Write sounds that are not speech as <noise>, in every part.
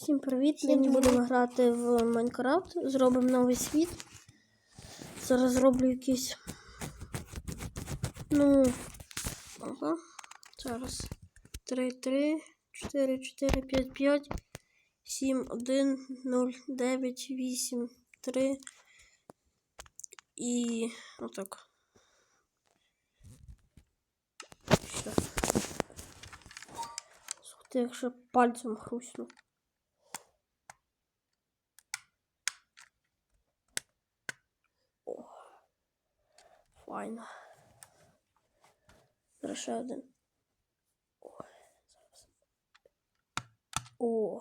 Всім привіт! Нині будемо грати в Майнкрафт. Зробимо новий світ. Зараз зроблю якийсь. Ну. Ага. Зараз. 3, 3, 4, 4, 5, 5, 7, 1, 0, 9, 8, 3. І отак. Все. Слухайте, якщо пальцем хрустну. Файно. Зараз ще один. О, зараз. О.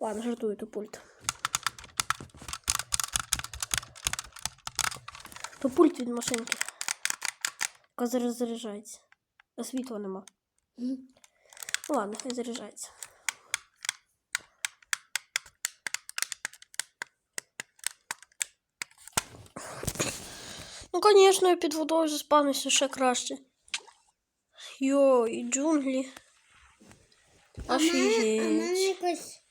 Ладно, жартую то пульт. То пульт від машинки. Яка зараз заряджається. А світла нема. Ладно, хай заряджається. Ну, звісно, під водою заспавнився ще краще. Йо, і джунглі. Офігеть.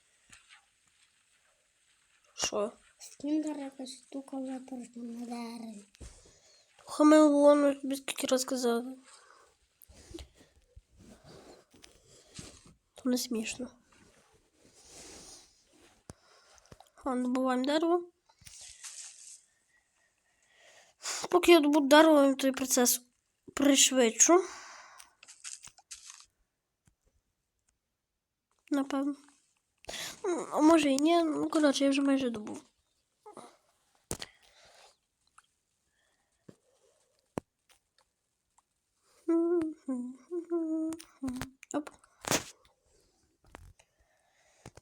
Що? скіндер якась штука випорожня на дереві. Хамелеон, я тобі скільки раз. То не смішно. Ладно, добуваємо дерево. Поки я добуду дерево, я той процес пришвидшу. Напевно. Ну, А може і ні. Ну, коротше, я вже майже добув. Оп.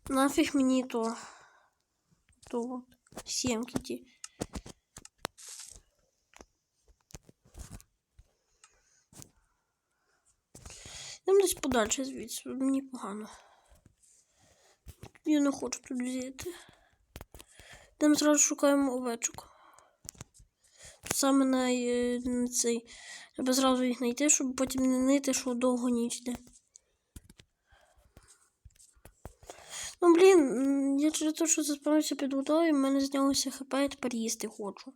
Нафіг мені то. То от. Сімки ті. Десь подальше звідси. Мені погано. Я не хочу тут взяти. Йдемо зразу шукаємо овечок. Саме на, е, на цей. Треба зразу їх знайти, щоб потім не нити, що довго ніч йде. Ну, блін, я через те, що заспавнився під водою, в мене знялося хп, я тепер їсти хочу.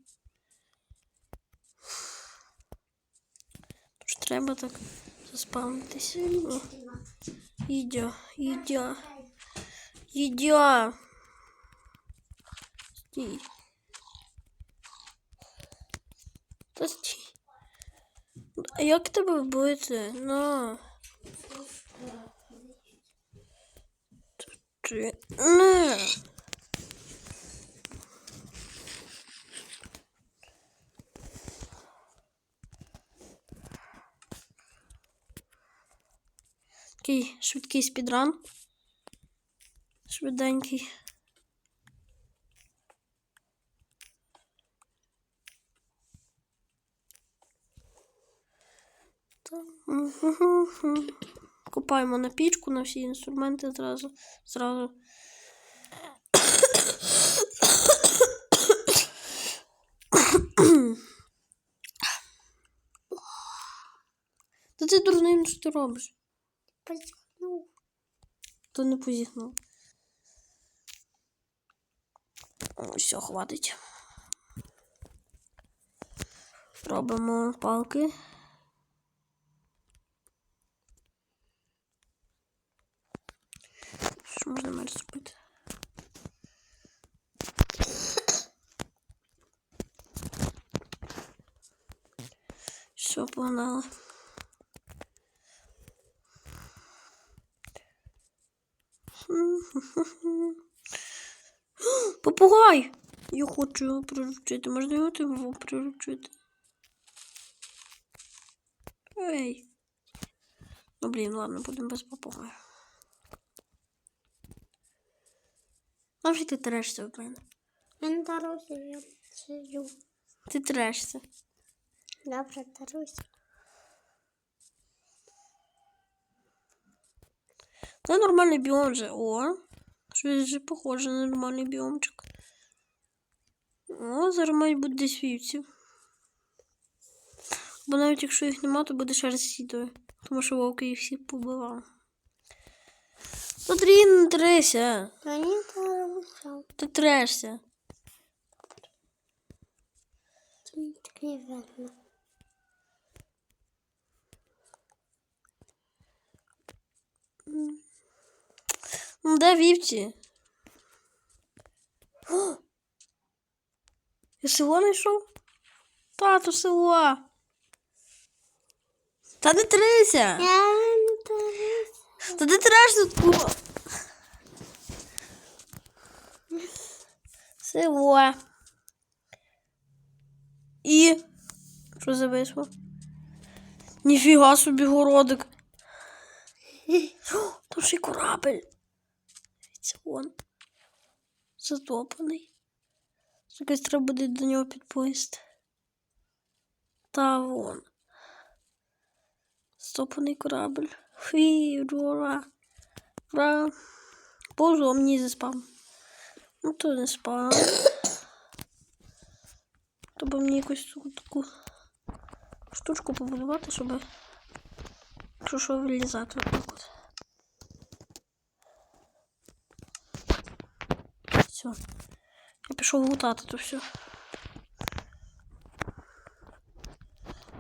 Тож треба так заспавнитися. О, Їдя, їдя, їдя. Стій. Та стій. А як тебе вбити? На. Ти. Такий швидкий спідран. Швиденький. Купаємо на пічку на всі інструменти зразу. зразу. Та ти дурний, що ти робиш? Позіхнув. То не позіхнув. Все, хватить. Робимо палки. Що можна мене зробити? Все, погнали. <gasps> Попугай! Я хочу його приручити. Можна його його приручити? Ей. Ну, блін, ладно, будемо без попугая. Навіть ти трешся в мене. Я на дорозі я сиджу. Ти трешся. Добре, даруйся. Це нормальний біом вже. О, щось похоже на нормальний біомчик. О, зараз мають бути десь. Бо навіть якщо їх нема, то буде раз сідою. Тому що вовки їх всіх побивав. Смотри, не трися. Та ні, вийшов. Ти трешся. Такий видно. Ну, де вівці? О! Я село знайшов? Тато село. Та не трися! Я не дивлюся. Та ти треш тут. Село. І. Що за вийшло? Ніфіга собі городик. О, там ще й корабель. Дивіться, вон. Затоплений. Якось треба буде до нього підплисти. Та вон. Затоплений корабель. Фі, ура. Ура. Боже, мені заспав. Ну то не спав. Треба мені якусь таку, таку штучку побудувати, щоб що вилізати отак от. Все. Я пішов лутати то все.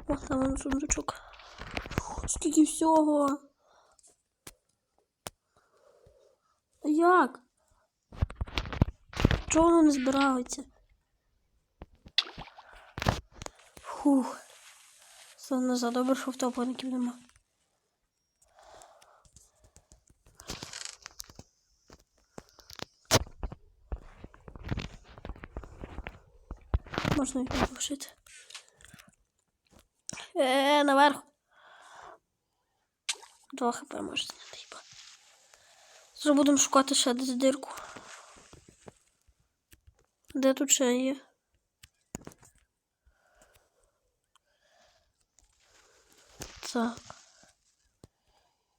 О, там вон сундучок. Скільки всього. Як? Чого воно не збирається? Фух. Все назад, добре, що втоплеників нема. Можна їх пошити. Е, наверх. Два хп може зняти хіба. Зараз будемо шукати ще десь дирку. Де тут ще є? Так.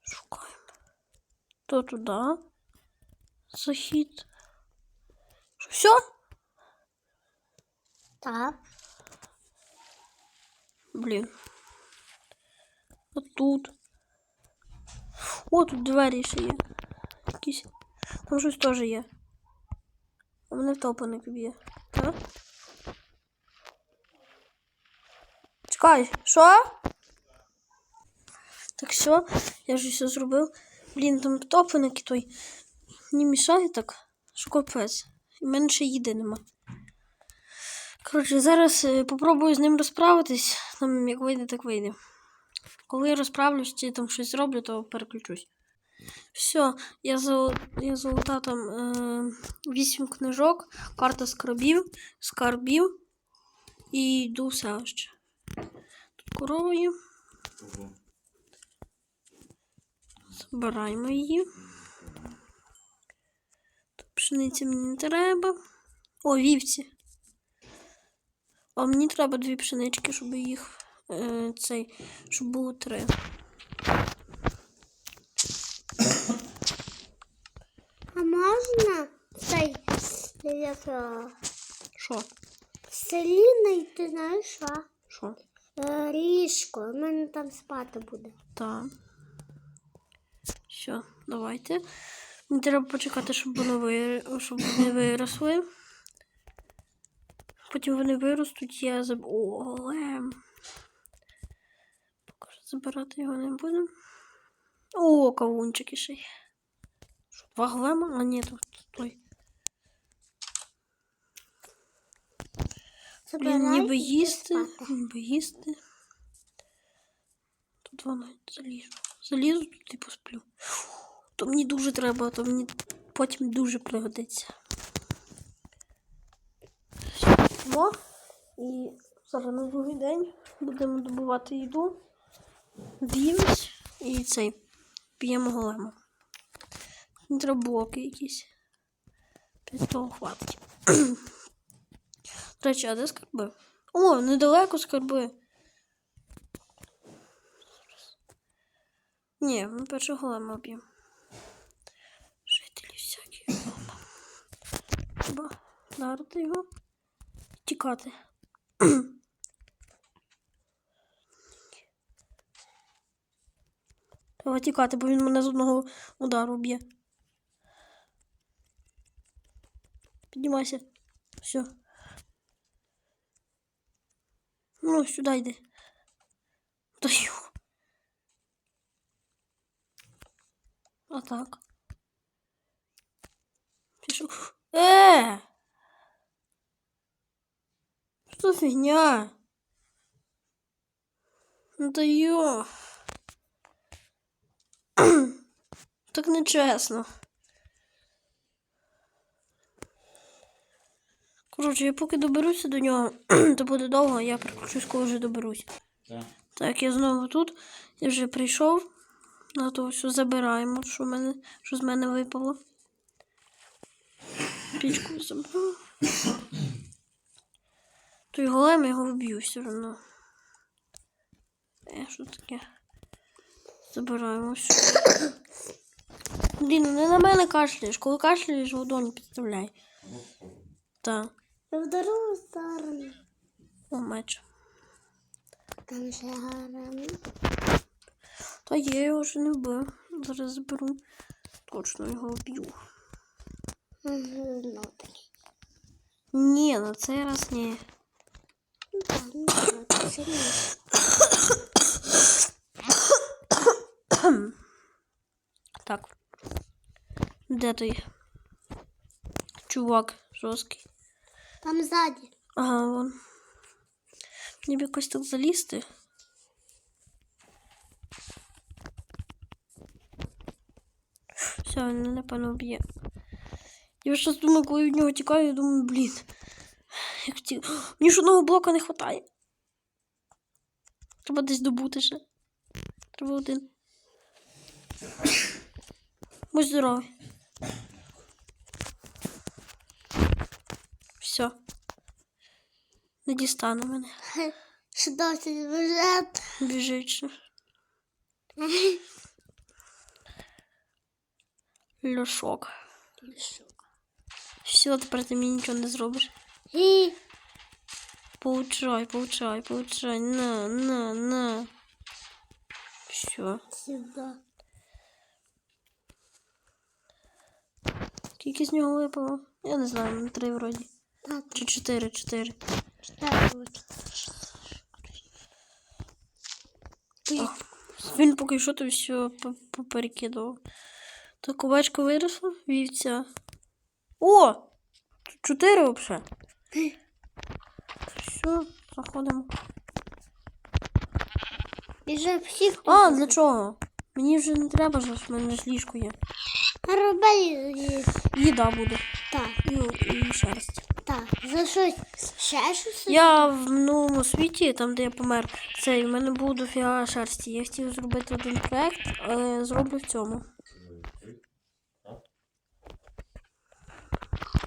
Шукаємо. То туди. Захід. Все? Так. Блін. От тут. О, тут двері ще є. Якісь. Там щось теж є. А мене б'є. Так? Чекай, що? Так все, я вже все зробив. Блін, там втопленик і той. Не мішає так, що капець. І в мене ще їди нема. Коротше, зараз е, попробую з ним розправитись. Там як вийде, так вийде. Коли я розправлюсь чи там щось зроблю, то переключусь. Все, я, зол... я золота там е... 8 книжок, карта скарбів, скарбів і йду в селище. Тут коровою. Збираємо її. Тут пшениці мені не треба. О, вівці. А мені треба дві пшенички, щоб їх е, цей, щоб було три. А можна цей як, Що? в селі знайти, знаєш що? Що? Е, Ліжко, у мене там спати буде. Так. Все, давайте. Мені треба почекати, щоб вони, вир... щоб вони виросли. Потім вони виростуть, я заб... О, голем. Поки що забирати його не будемо. О, кавунчики ще є. Що, Два голема? А ні, тут той. Блін, ніби їсти, ніби їсти. Тут воно залізу. Залізу тут і посплю. То мені дуже треба, то мені потім дуже пригодиться. О, і зараз на другий день будемо добувати їду. Б'ємось і цей. П'ємо голема. Мені треба блоки якісь. П'ять того хватить. <clears throat> До речі, а де скарби? О, недалеко скарби. Ні, ми перше голема б'ємо. Жителі всякі. Треба вдарити його тікати. <clears throat> Треба тікати, бо він мене з одного удару б'є. Піднімайся. Все. Ну, сюди йди. Даю. А так. Пішов. Е! За фігня? Ну та йо. <coughs> Так нечесно. Коротше, я поки доберуся до нього, <coughs> то буде довго, я переключусь, коли вже доберусь. Так. Так, я знову тут. Я вже прийшов. На то все забираємо, що, мене, що з мене випало. Пічку забрав. Той голем я його вб'ю все одно. Е, що таке? Забираємо все. Блін, ну не на мене кашляєш. Коли кашляєш, ладонь підставляй. Так. В другу сторону. О, меч. Там ще гарно. Та я його вже не вбив. Зараз заберу. Точно його вб'ю. Знов Ні, на цей раз ні. Так. Де той? Чувак жорсткий. Там ззаді. Ага, вон. Мені б якось так залізти. Все, він мене, напевно, вб'є. Я щось думаю, коли від нього тікаю, я думаю, блін. Як ті... Мені ж одного блока не вистачає. Треба десь добути ще. Треба один. Будь здоровий. Все. Не дістане мене. Ще досі бюджет. Біжить. ще. Льошок. Все, тепер ти мені нічого не зробиш. І Получай, получай, получай. На, на, на. Все. сюди. Скільки з нього випало? Я не знаю, на три вроді. Так, Чи чотири, чотири. Він поки що то все поперекидував. Так, овечка виросла, вівця. О! Чотири взагалі. Все, заходимо. Біжи всіх. А, для чого? Мені вже не треба, ж в мене ж ліжко є. Роби її. Їда буде. Так, І, і шерсть. так. За щось. Ще щось? Я в минулому світі, там де я помер, цей, в мене був дофіга шерсті. Я хотів зробити один проект, але зроблю в цьому.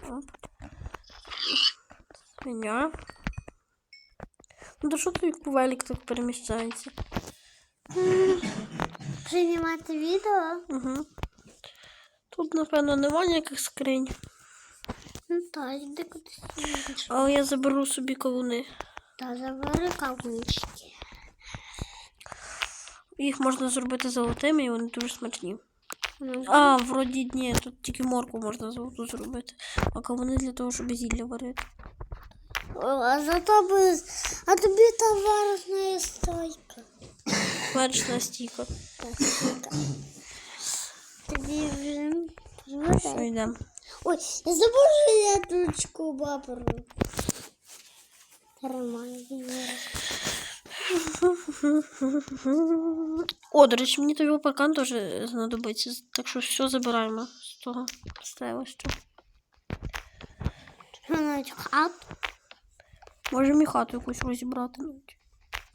Оп. Свиня. Ну то що тут як велик так переміщається? Знімати відео? Угу. Тут, напевно, немає ніяких скринь. Ну так, йди кудись. Але я заберу собі кавуни. Та забери кавунчики. Їх можна зробити золотими і вони дуже смачні. Ну, А, вроді ні, тут тільки морку можна золоту зробити. А кавуни для того, щоб зілля варити. О, а за тобою, а тобі товарна стойка. Першна стійка. Так, стійка. Тобі вже Що йдемо? Ой, я забув, що я ручку бабру. Нормально. О, до речі, мені той паркан теж знадобиться. Так що все забираємо з того стелища. Що навіть хат? Можемо і хату якусь розібрати.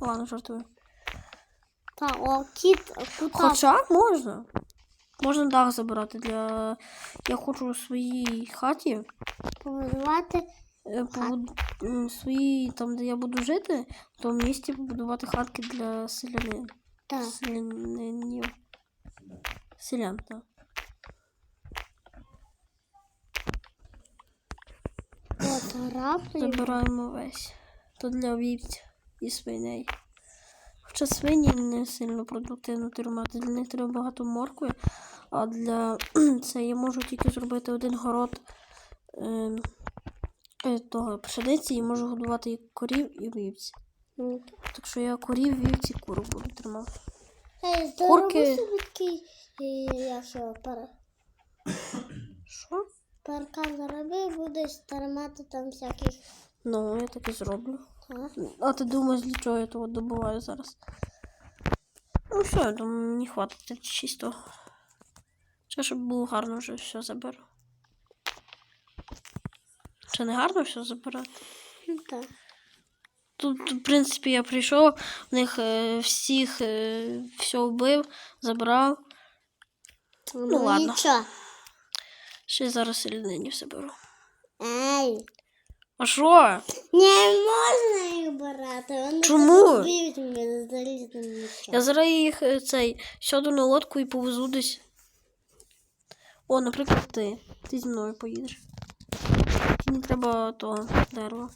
Ладно, жартую. Та о, кіт, кута. Хоча можна. Можна дах забирати для. Я хочу у своїй хаті. Побудувати. е, побуд... м, своїй, там, де я буду жити, в тому місці побудувати хатки для селянин. Так. Селянинів. Селян, так. От раб. Забираємо весь. То для вівць і свиней. Хоча свині не сильно продуктивно тримати, для них треба багато моркви, а для <clears throat> це я можу тільки зробити один город ем, е, того пшениці і можу годувати і корів, і вівці. Ну, Так що я корів, вівці, курок буду тримати. Ей, Курки. здорово <coughs> собі такий, і паркан будеш тримати там всяких. Ну, я так і зроблю. А? А ти думаєш, для чого я того добуваю зараз? Ну все, я думаю, мені хватить чисто. Ще щоб було гарно вже все заберу. Чи не гарно все забирати? Ну, так. Тут, в принципі, я прийшов, в них е, всіх е, все вбив, забрав. Ну, ладно. Нічого. Ще зараз селянині все беру. Ей, А що? не можна їх брати. Вони Чому? вб'ють мене залізним. Я зараз їх е, цей сяду на лодку і повезу десь. О, наприклад, ти. Ти зі мною поїдеш. Мені треба того дерева.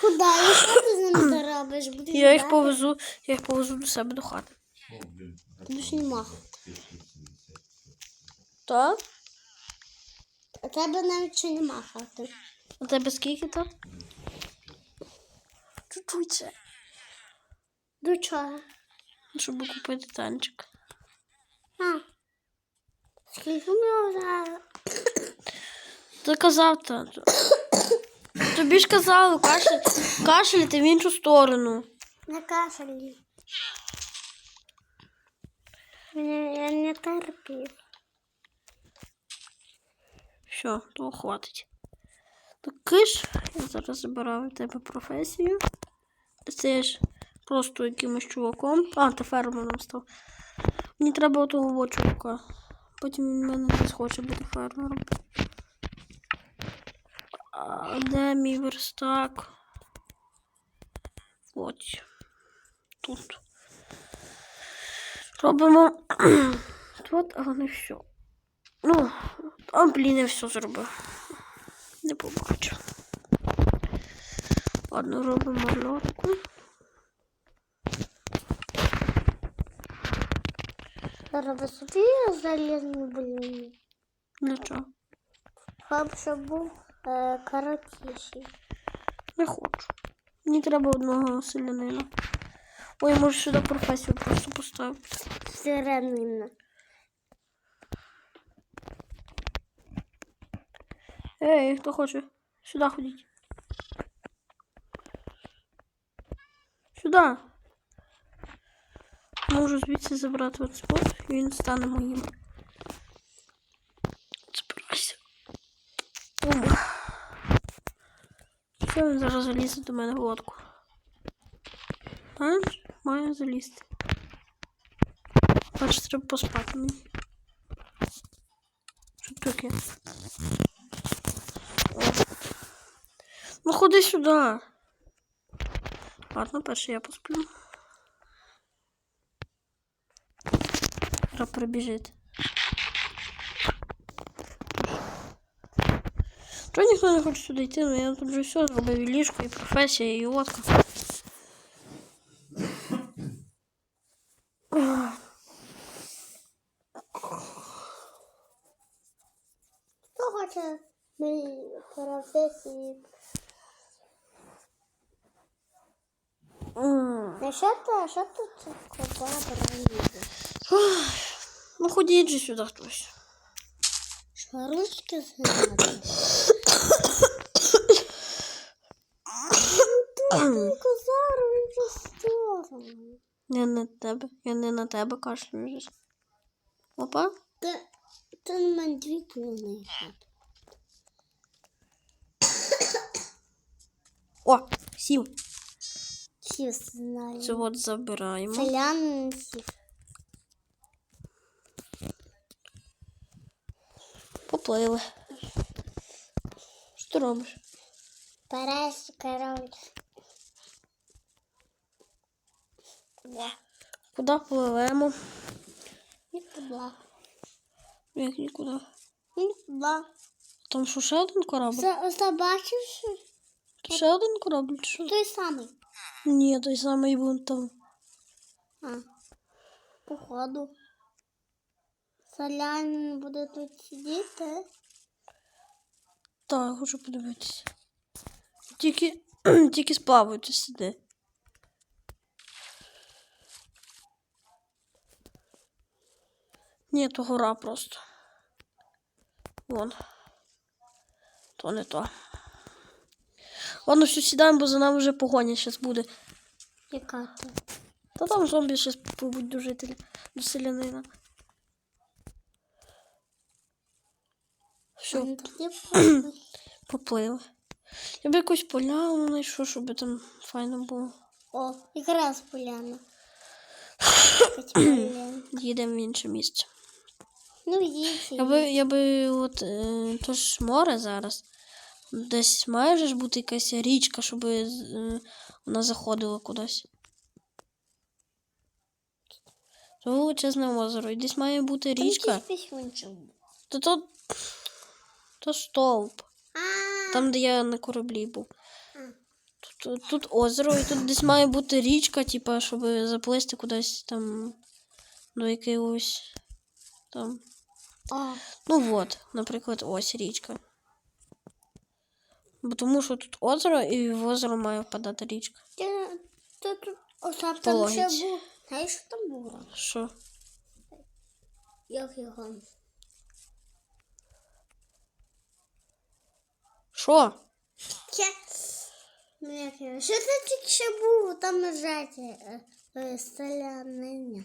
Куди? І що ти з ними робиш? Будеш Я їх повезу, я їх повезу до себе до хати. Ти ж не Так? А тебе навіть ще не махати. У тебе скільки там? Чуть-чуть ще. До чого? Щоб купити танчик. А. Скільки мені зараз? Ти казав тату. Тобі ж казали, кашель, кашляти в іншу сторону. На кашелі. Я не терпів. Все, того хватить. Так киш, я зараз забираю в тебе професію. Ти стаєш просто якимось чуваком. А, ти фермером став. Мені треба отого во чувака. Потім він мене не схоче бути фермером. А де мій верстак? Ось. Тут. Робимо <clears throat> тут, але не все. Ну, а блін, я все зробив. Не побачу. Ладно, робимо лодку. Зараз собі залізні блін. Для чого? Хаб, щоб був е, коротіший. Не хочу. Мені треба одного селянина. Ой, я можу сюди професію просто поставити. Сиренина. Ей, хто хоче? Сюди ходіть. Сюди. Можу звідси забрати от спот, і він стане моїм. Збирайся. Він зараз залізе до мене в лодку. Знаєш, має залізти. Бачиш, треба поспати мені. Що таке? Ну ходи сюди. Ладно, перше я посплю. Треба прибіжити. Чого ніхто не хоче сюди йти, ну я тут вже все зробив і ліжко, і професія, і лодка. Хто хоче мені професії? А що ти, що тут коба бронює? Ну ходіть же сюди хтось. Що ручки сторону. Я не на тебе. Я не на тебе кашлю. Опа. Ти, ти на мене дві клюни. О, сів. Всі знаю. Це от забираємо. Селян сів. Поплили. Що ти робиш? Перес, король. Куди пливемо? Нікуди. Як нікуди. Нікуди. Там що ще один корабль? Це? Тут ще один корабль? Що? Той самий. Ні, той самий був там. А, походу. Селянин буде тут сидіти. Так, хочу подивитися. Тільки, <clears throat> тільки сплаваються сюди. Ні, то гора просто. Вон. То не то. Ладно, все сідаємо, бо за нами вже погоня зараз буде. Яка то? Та там зомбі щось побудь до жителя, до селянина. Все, поплили. Я б якусь поляну знайшов, щоб там файно було. О, якраз поляна. <clears throat> Поляна. Їдемо в інше місце. Ну, їдь. Я би, я би от е, то ж море зараз. Десь має ж бути якась річка, щоб е, вона заходила кудись. То величезне озеро. І десь має бути річка. Там якийсь. То то, то стовп. Там, де я на кораблі був. Тут, тут, тут озеро, і тут десь має бути річка, типа, щоб заплисти кудись там до якогось там. Ну от, наприклад, ось річка. Бо тому що тут озеро, і в озеро має впадати річка. ти, ти тут, о, там, ще був. Знаєш, що там було? Що? Як його? Що? Ну його? Що це тільки ще було? Там лежать е, е, селянина.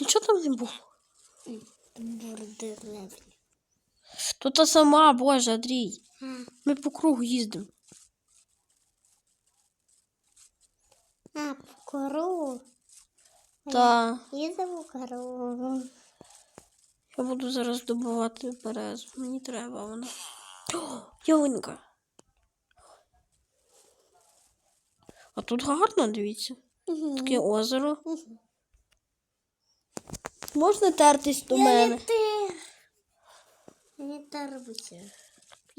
Нічого там не було. Були деревні. Сама, боже, Андрій. Ми по кругу їздимо. а, по корову. Та Їдемо по корову. я буду зараз добувати березу. Мені треба вона. О, ялинка. А тут гарно, дивіться. Таке озеро. Можна тертись до Я мене. не ти. Не торбуйся.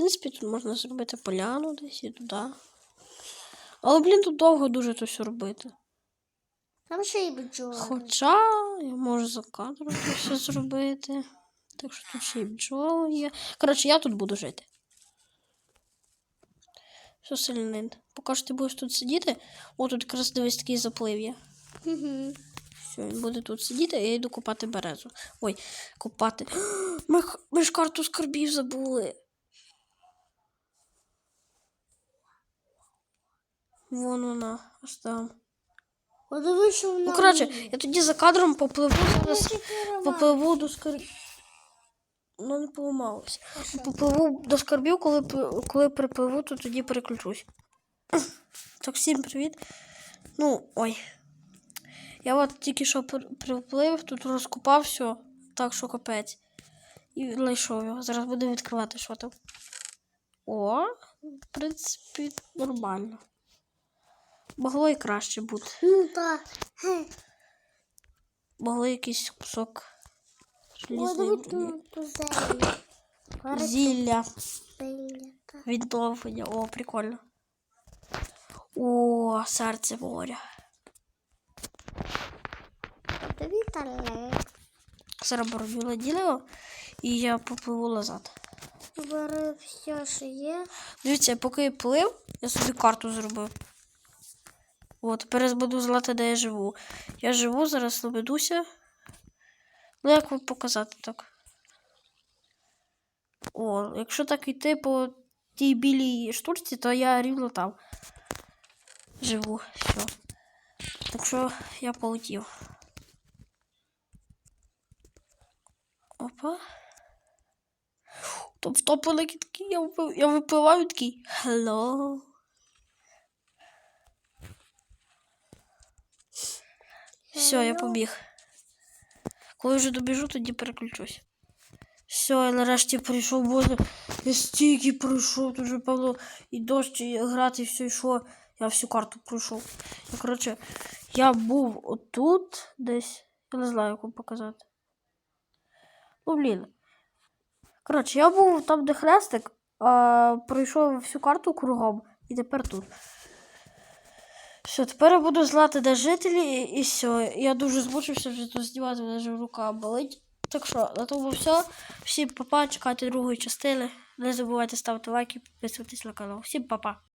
В принципі, тут можна зробити поляну десь і туди. Але, блін, тут довго дуже то все робити. Там ще й бджоли. Хоча я можу за кадром це все зробити. Так що тут ще й бджоли є. Коротше, я тут буду жити. Що селянин? Поки що ти будеш тут сидіти. О, тут якраз дивись такий заплив є. Угу. Все, він буде тут сидіти, а я йду копати березу. Ой, копати. <gasps> Ми, ми ж карту скарбів забули. Вон вона, аж там. Подивись, що вона. Ну, коротше, я тоді за кадром попливу зараз. Попливу до скарбів. Ну, не поламалося. Попливу до скарбів, коли, коли припливу, то тоді переключусь. <clears throat> Так, всім привіт. Ну, ой. Я от тільки що приплив, тут розкопав все, так що капець. І знайшов його. Зараз буду відкривати, що там. О, в принципі, нормально. Могло і краще бути. Ну так. Могло якийсь кусок Зілля. Відновлення. О, прикольно. О, серце моря. Зараз боробіло діло, і я попливу назад. Бери все, що є. Дивіться, поки я плив, я собі карту зробив. От, тепер я буду знати, де я живу. Я живу, зараз наведуся. Ну, як вам показати так? О, якщо так йти по тій білій штурці, то я рівно там живу. Все. Так що я полетів. Опа. Топ втопили кітки, я, випив- я випливаю такий. Hello. Все, я побіг. Коли вже добіжу, тоді переключусь. Все, я нарешті прийшов, боже, я стільки пройшов, тут вже певно і дощ, і грати, і все йшло. Я всю карту пройшов. І, коротше, я був отут десь. Я не знаю, як вам показати. Ну, блін. Коротше, я був там, де хрестик, а пройшов всю карту кругом і тепер тут. Все, тепер я буду злати де жителі, і, все. Я дуже змучився вже тут знімати, навіть рука болить. Так що, на тому все. Всім папа, чекайте другої частини. Не забувайте ставити лайки, підписуватись на канал. Всім па-па!